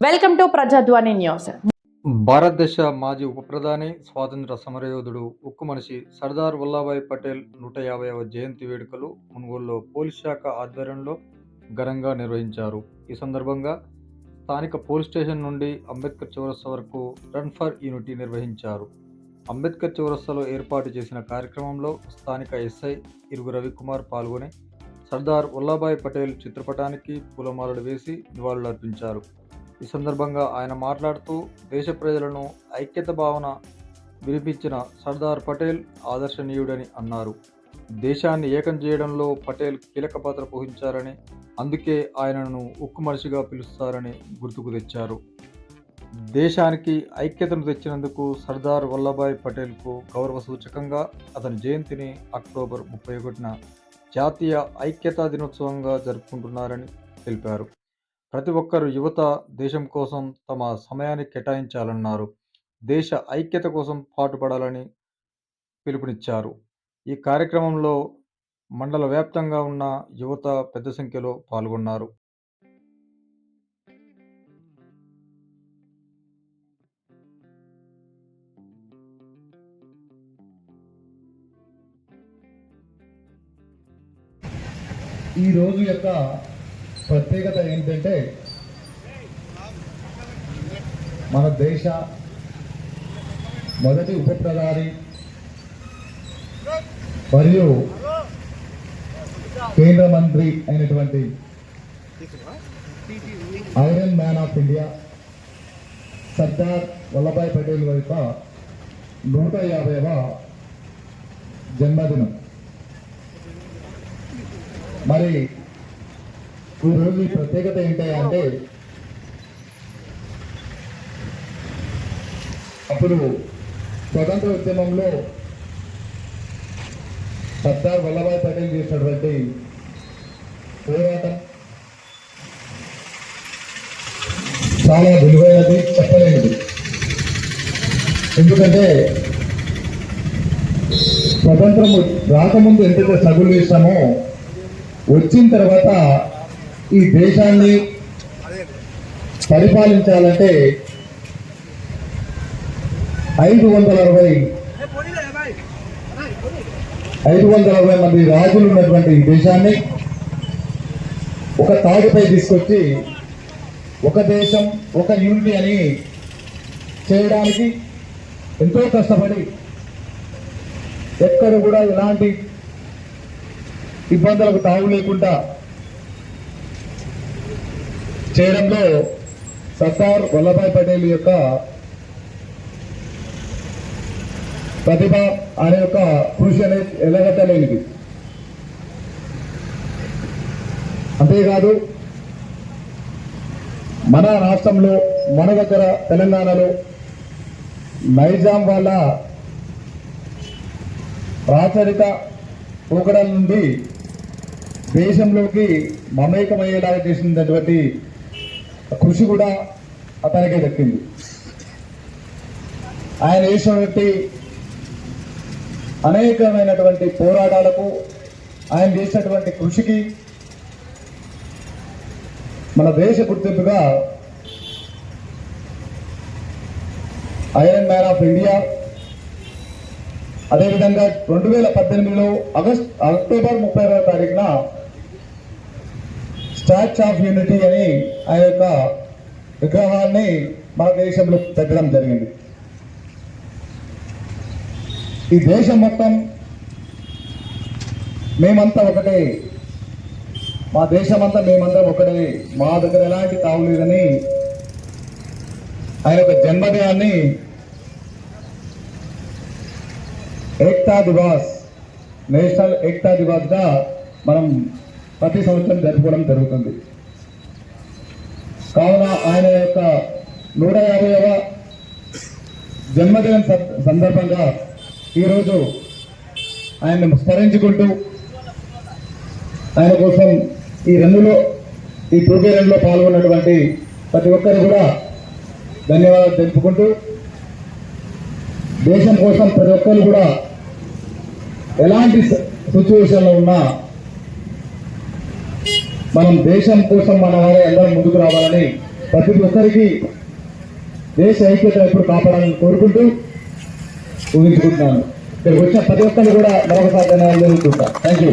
Welcome to ప్రజాధ్వని news భారతదేశ మాజీ ఉప ప్రధాని స్వాతంత్ర సమరయోధుడు ఉక్కు మనిషి సర్దార్ వల్లభాయ్ పటేల్ నూట యాభైవ జయంతి వేడుకలు మునుగోలులో పోలీస్ శాఖ ఆధ్వర్యంలో ఘనంగా నిర్వహించారు. ఈ సందర్భంగా స్థానిక పోలీస్ స్టేషన్ నుండి అంబేద్కర్ చౌరస్తా వరకు రన్ ఫర్ యూనిటీ నిర్వహించారు. అంబేద్కర్ చౌరస్తాలో ఏర్పాటు చేసిన కార్యక్రమంలో స్థానిక ఎస్ఐ ఇరుగు రవికుమార్ పాల్గొని సర్దార్ వల్లభాయ్ పటేల్ చిత్రపటానికి పూలమాలలు వేసి నివాళులర్పించారు. ఈ సందర్భంగా ఆయన మాట్లాడుతూ దేశ ప్రజలను ఐక్యత భావన వినిపించిన సర్దార్ పటేల్ ఆదర్శనీయుడని అన్నారు. దేశాన్ని ఏకం చేయడంలో పటేల్ కీలక పాత్ర పోషించారని అందుకే ఆయనను ఉక్కు మనిషిగా పిలుస్తారని గుర్తుకు తెచ్చారు. దేశానికి ఐక్యతను తెచ్చినందుకు సర్దార్ వల్లభాయ్ పటేల్కు గౌరవ సూచకంగా అతని జయంతిని అక్టోబర్ ముప్పై ఒకటిన జాతీయ ఐక్యతా దినోత్సవంగా జరుపుకుంటున్నారని తెలిపారు. ప్రతి ఒక్కరు యువత దేశం కోసం తమ సమయాన్ని కేటాయించాలన్నారు. దేశ ఐక్యత కోసం పాటుపడాలని పిలుపునిచ్చారు. ఈ కార్యక్రమంలో మండల వ్యాప్తంగా ఉన్న యువత పెద్ద సంఖ్యలో పాల్గొన్నారు. ఈ రోజు యొక్క ప్రత్యేకత ఏంటంటే మన దేశ మొదటి ఉప ప్రధాని మరియు కేంద్ర మంత్రి అయినటువంటి iron man of India Sardar Vallabhbhai Patel యొక్క నూట యాభైవ జన్మదినం. మరి ఈ రోజు ప్రత్యేకత ఏంటంటే అప్పుడు స్వతంత్ర ఉద్యమంలో సర్దార్ వల్లభాయ్ పటేల్ చేసినటువంటి పోరాటం చాలా విలువైనది చెప్పలేనిది. ఎందుకంటే స్వతంత్రం రాకముందు ఎంతైతే సగులు ఇస్తామో వచ్చిన తర్వాత ఈ దేశాన్ని పరిపాలించాలంటే ఐదు వందల అరవై ఐదు వందల అరవై మంది రాజులు ఉన్నటువంటి ఈ దేశాన్ని ఒక తాడుపై తీసుకొచ్చి ఒక దేశం ఒక యూనిటీ అని చేయడానికి ఎంతో కష్టపడి ఎక్కడ కూడా ఎలాంటి ఇబ్బందులకు తావు లేకుండా చేయడంలో సర్దార్ వల్లభాయ్ పటేల్ యొక్క ప్రతిభ అనే యొక్క కృషి అనేది ఎలగట్టలేనిది. అంతేకాదు మన రాష్ట్రంలో మన దగ్గర తెలంగాణలో నైజాం వాళ్ళ రాచరిక పోకడల నుండి దేశంలోకి మమేకమయ్యేలాగా చేసినటువంటి కృషి కూడా అతనికే దక్కింది. ఆయన చేసినటువంటి అనేకమైనటువంటి పోరాటాలకు ఆయన చేసినటువంటి కృషికి మన దేశ గుర్తింపుగా ఐరన్ మ్యాన్ ఆఫ్ ఇండియా అదేవిధంగా రెండు వేల పద్దెనిమిదిలో ఆగస్ట్ అక్టోబర్ ముప్పై తారీఖున స్టాచ్యూ ఆఫ్ యూనిటీ అని ఆ యొక్క విగ్రహాన్ని మన దేశంలో పెట్టడం జరిగింది. ఈ దేశం మొత్తం మేమంతా ఒకటే. మా దేశమంతా మేమందరం ఒకటే. మా దగ్గర ఎలాంటి తావు లేదని ఆయన యొక్క జన్మదినాన్ని ఏక్తా దివాస్ నేషనల్ ఏక్తా దివాస్గా మనం ప్రతి సంవత్సరం జరుపుకోవడం జరుగుతుంది. కావున ఆయన యొక్క నూట యాభైవ జన్మదినం సందర్భంగా ఈరోజు ఆయన్ని స్మరించుకుంటూ ఆయన కోసం ఈ రన్నులో ఈ టూకే రెండులో పాల్గొన్నటువంటి ప్రతి ఒక్కరు కూడా ధన్యవాదాలు తెలుపుకుంటూ దేశం కోసం ప్రతి ఒక్కరు కూడా ఎలాంటి సిచ్యువేషన్లో ఉన్నా మనం దేశం కోసం మన వారే అందరం ముందుకు రావాలని ప్రతి ఒక్కరికి దేశ ఐక్యత ఎప్పుడు కాపాడాలని కోరుకుంటూ ఊహించుకుంటున్నాను. ఇక్కడికి వచ్చిన ప్రతి ఒక్కరిని కూడా మరొకసారి ధన్యవాదాలు తెలుపుకుంటా. Thank you